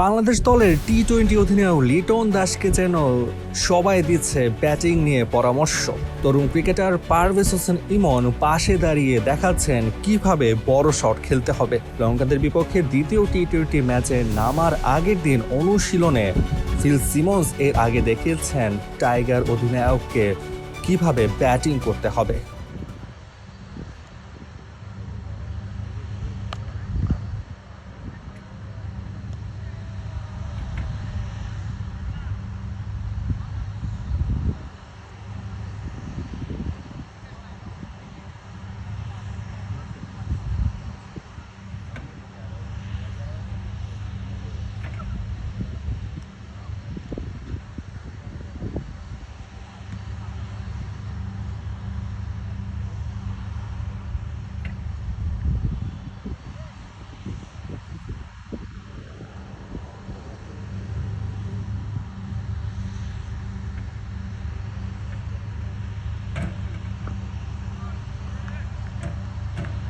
বাংলাদেশ দলের T twenty অধিনায়ক লিটন দাসকে যেন সবাই দিচ্ছে ব্যাটিং নিয়ে পরামর্শ। তরুণ ক্রিকেটার পারভেজ হোসেন ইমন পাশে দাঁড়িয়ে দেখাচ্ছেন কীভাবে বড় শট খেলতে হবে। লঙ্কাদের বিপক্ষে দ্বিতীয় টি টোয়েন্টি ম্যাচে নামার আগের দিন অনুশীলনে ফিল সিমন্স এর আগে দেখিয়েছেন টাইগার অধিনায়ককে কীভাবে ব্যাটিং করতে হবে।